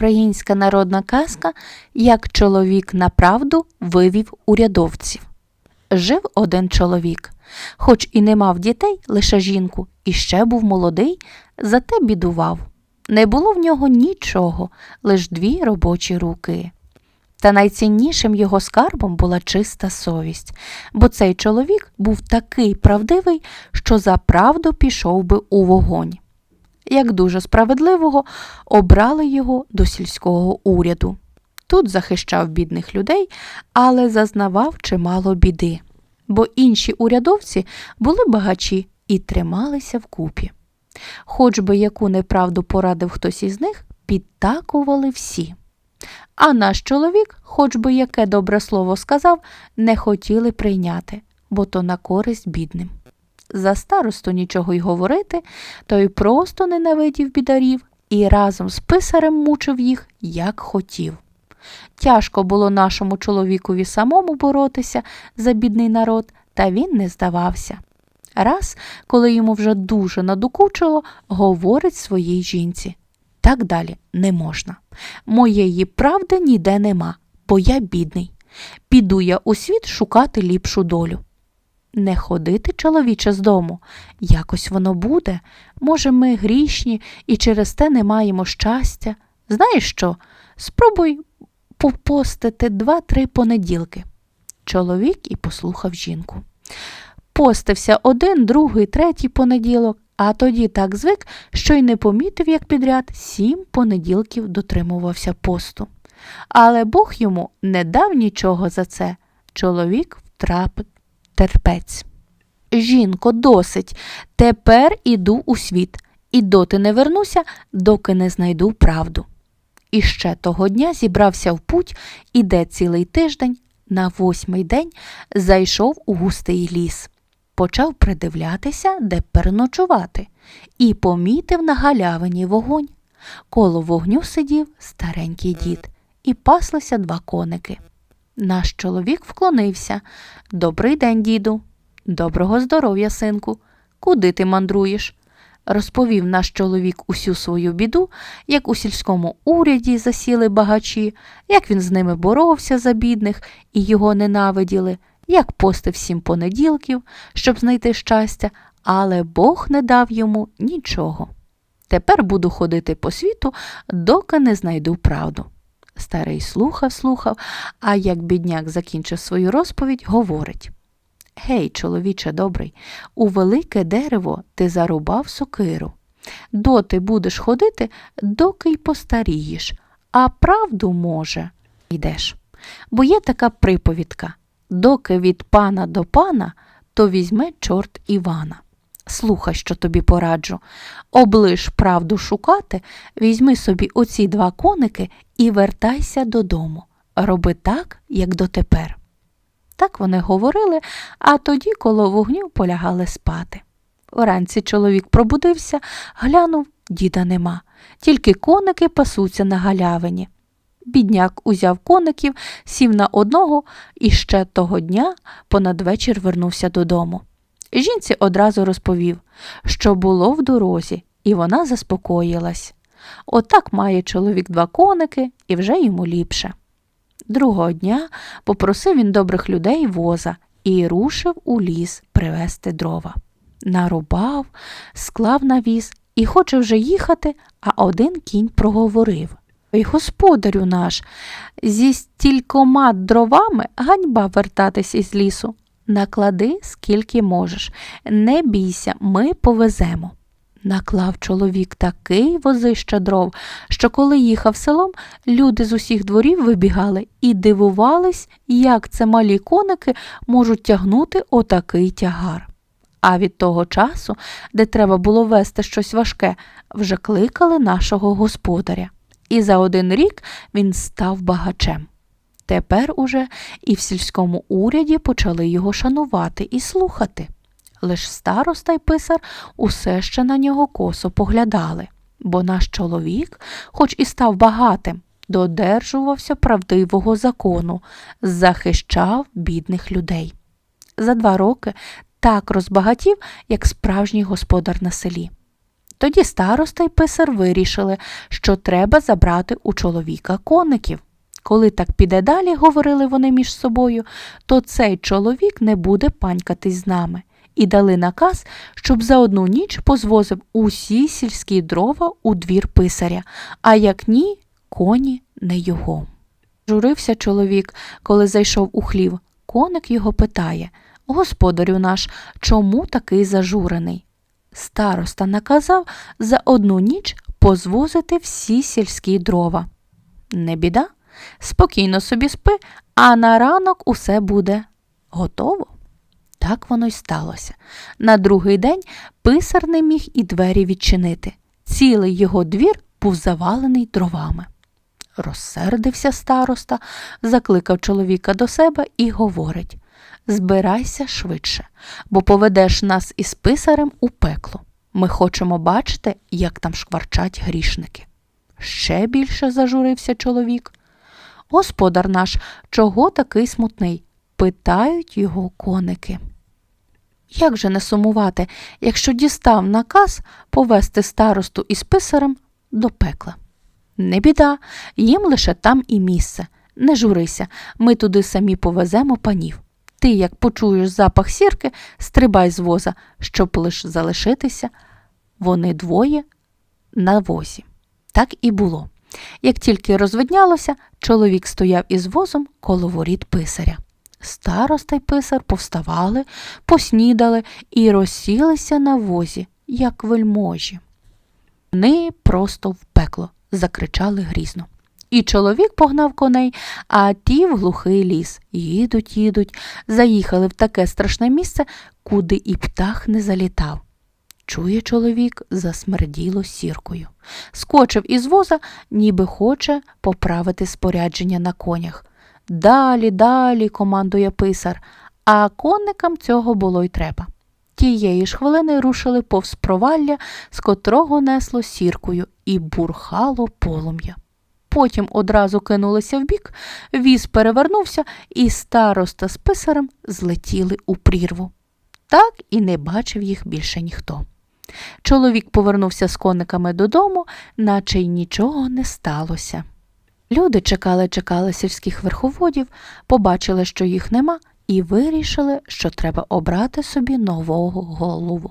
Українська народна казка Як чоловік на правду вивів урядовців. Жив один чоловік, хоч і не мав дітей, лише жінку, і ще був молодий, зате бідував. Не було в нього нічого, лиш дві робочі руки. Та найціннішим його скарбом була чиста совість, бо цей чоловік був такий правдивий, що за правду пішов би у вогонь. Як дуже справедливого, обрали його до сільського уряду. Тут захищав бідних людей, але зазнавав чимало біди, бо інші урядовці були багачі і трималися вкупі. Хоч би яку неправду порадив хтось із них, підтакували всі. А наш чоловік, хоч би яке добре слово сказав, не хотіли прийняти, бо то на користь бідним. За старосту нічого й говорити, той просто ненавидів бідарів і разом з писарем мучив їх, як хотів. Тяжко було нашому чоловікові самому боротися за бідний народ, та він не здавався. Раз, коли йому вже дуже надокучило, говорить своїй жінці. Так далі не можна. Моєї правди ніде нема, бо я бідний. Піду я у світ шукати ліпшу долю. Не ходити, чоловіче, з дому. Якось воно буде. Може, ми грішні і через те не маємо щастя. Знаєш що? Спробуй попостити два-три понеділки. Чоловік і послухав жінку. Постився один, другий, третій понеділок, а тоді так звик, що й не помітив, як підряд сім понеділків дотримувався посту. Але Бог йому не дав нічого за це. Чоловік втрапив терпець. Жінко, досить. Тепер іду у світ, і доти не вернуся, доки не знайду правду. І ще того дня зібрався в путь, іде цілий тиждень, на восьмий день зайшов у густий ліс. Почав придивлятися, де переночувати, і помітив на галявині вогонь. Коло вогню сидів старенький дід, і паслися два коники. Наш чоловік вклонився. Добрий день, діду. Доброго здоров'я, синку. Куди ти мандруєш? Розповів наш чоловік усю свою біду, як у сільському уряді засіли багачі, як він з ними боровся за бідних і його ненавиділи, як постив сім понеділків, щоб знайти щастя, але Бог не дав йому нічого. Тепер буду ходити по світу, доки не знайду правду. Старий слухав, слухав, а як бідняк закінчив свою розповідь, говорить Гей, чоловіче добрий, у велике дерево ти зарубав сокиру. Доти будеш ходити, доки й постарієш, а правду, може, йдеш. Бо є така приповідка доки від пана до пана, то візьме чорт Івана. Слухай, що тобі пораджу. Облиш правду шукати, візьми собі оці два коники і вертайся додому. Роби так, як дотепер. Так вони говорили, а тоді коло вогню полягали спати. Вранці чоловік пробудився, глянув, діда нема, тільки коники пасуться на галявині. Бідняк узяв коників, сів на одного і ще того дня понад вечір вернувся додому. Жінці одразу розповів, що було в дорозі, і вона заспокоїлась. Отак має чоловік два коники і вже йому ліпше. Другого дня попросив він добрих людей воза і рушив у ліс привезти дрова. Нарубав, склав на віз і хоче вже їхати, а один кінь проговорив Ой, господарю наш, зі стількома дровами ганьба вертатись із лісу. Наклади, скільки можеш. Не бійся, ми повеземо. Наклав чоловік такий возище дров, що коли їхав селом, люди з усіх дворів вибігали і дивувались, як це малі коники можуть тягнути отакий тягар. А від того часу, де треба було вести щось важке, вже кликали нашого господаря. І за один рік він став багачем. Тепер уже і в сільському уряді почали його шанувати і слухати. Лиш староста й писар усе ще на нього косо поглядали, бо наш чоловік, хоч і став багатим, додержувався правдивого закону, захищав бідних людей. За два роки так розбагатів, як справжній господар на селі. Тоді староста й писар вирішили, що треба забрати у чоловіка коників. Коли так піде далі, говорили вони між собою, то цей чоловік не буде панькатись з нами. І дали наказ, щоб за одну ніч позвозив усі сільські дрова у двір писаря, а як ні, коні не його. Журився чоловік, коли зайшов у хлів. Коник його питає Господарю наш, чому такий зажурений? Староста наказав за одну ніч позвозити всі сільські дрова. Не біда, спокійно собі спи, а на ранок усе буде готово. Так воно й сталося. На другий день писар не міг і двері відчинити. Цілий його двір був завалений дровами. Розсердився староста, закликав чоловіка до себе і говорить Збирайся швидше, бо поведеш нас із писарем у пекло. Ми хочемо бачити, як там шкварчать грішники. Ще більше зажурився чоловік. Господар наш, чого такий смутний? питають його коники. Як же не сумувати, якщо дістав наказ повести старосту із писарем до пекла? Не біда, їм лише там і місце. Не журися, ми туди самі повеземо панів. Ти, як почуєш запах сірки, стрибай з воза, щоб лиш залишитися. Вони двоє на возі. Так і було. Як тільки розвиднялося, чоловік стояв із возом коло воріт писаря. Староста й писар повставали, поснідали і розсілися на возі, як вельможі. Вони просто в пекло, закричали грізно. І чоловік погнав коней, а ті в глухий ліс. Їдуть, їдуть, заїхали в таке страшне місце, куди і птах не залітав. Чує чоловік, засмерділо сіркою. Скочив із воза, ніби хоче поправити спорядження на конях. Далі, далі, командує писар, а конникам цього було й треба. Тієї ж хвилини рушили повз провалля, з котрого несло сіркою, і бурхало полум'я. Потім одразу кинулися вбік, віз перевернувся, і староста з писарем злетіли у прірву. Так і не бачив їх більше ніхто. Чоловік повернувся з кониками додому, наче й нічого не сталося. Люди чекали, чекали сільських верховодів, побачили, що їх нема, і вирішили, що треба обрати собі нового голову.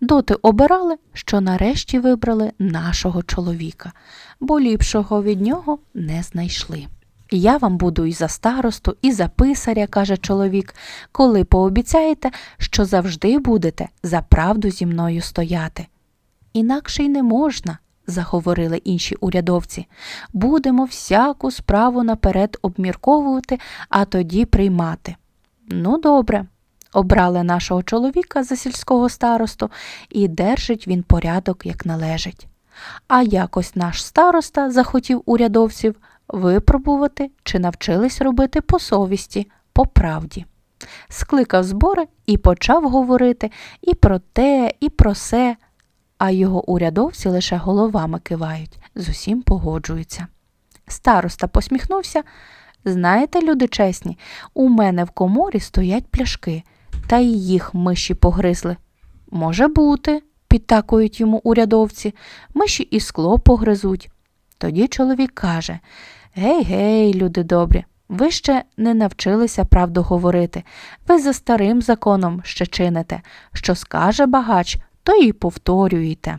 Доти обирали, що нарешті вибрали нашого чоловіка, бо ліпшого від нього не знайшли. Я вам буду і за старосту, і за писаря, каже чоловік, коли пообіцяєте, що завжди будете за правду зі мною стояти. Інакше й не можна, заговорили інші урядовці. Будемо всяку справу наперед обмірковувати, а тоді приймати. Ну, добре, обрали нашого чоловіка за сільського старосту, і держить він порядок, як належить. А якось наш староста захотів урядовців випробувати, чи навчились робити по совісті, по правді. Скликав збори і почав говорити і про те, і про се, а його урядовці лише головами кивають, з усім погоджуються. Староста посміхнувся. Знаєте, люди чесні, у мене в коморі стоять пляшки, та й їх миші погризли. Може бути, підтакують йому урядовці, миші і скло погризуть. Тоді чоловік каже Гей, гей, люди добрі, ви ще не навчилися правду говорити. Ви за старим законом ще чините, що скаже багач, то й повторюєте.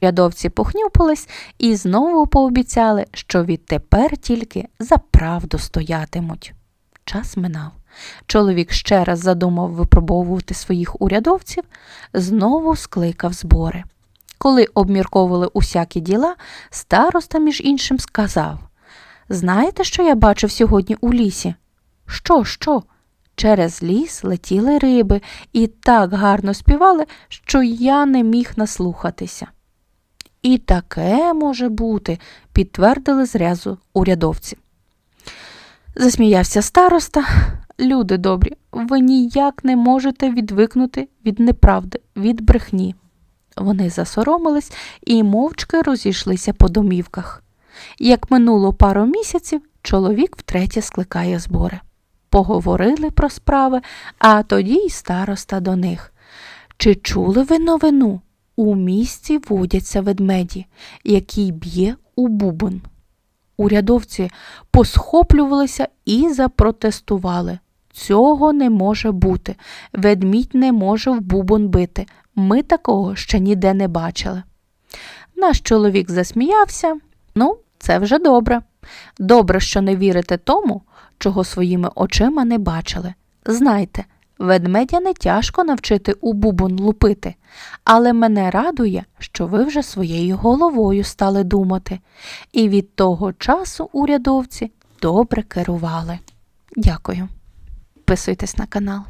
Рядовці похнюпились і знову пообіцяли, що відтепер тільки за правду стоятимуть. Час минав. Чоловік ще раз задумав випробовувати своїх урядовців, знову скликав збори. Коли обмірковували усякі діла, староста, між іншим, сказав Знаєте, що я бачив сьогодні у лісі? Що, що? Через ліс летіли риби і так гарно співали, що я не міг наслухатися. І таке може бути, підтвердили зрязу урядовці. Засміявся староста. Люди добрі, ви ніяк не можете відвикнути від неправди, від брехні. Вони засоромились і мовчки розійшлися по домівках. Як минуло пару місяців, чоловік втретє скликає збори. Поговорили про справи, а тоді й староста до них. Чи чули ви новину? У місті водяться ведмеді, який б'є у бубон. Урядовці посхоплювалися і запротестували. Цього не може бути. Ведмідь не може в бубон бити. Ми такого ще ніде не бачили. Наш чоловік засміявся. Ну, це вже добре. Добре, що не вірите тому, чого своїми очима не бачили. Знайте, ведмедя не тяжко навчити у бубон лупити, але мене радує, що ви вже своєю головою стали думати, і від того часу урядовці добре керували. Дякую. Підписуйтесь на канал.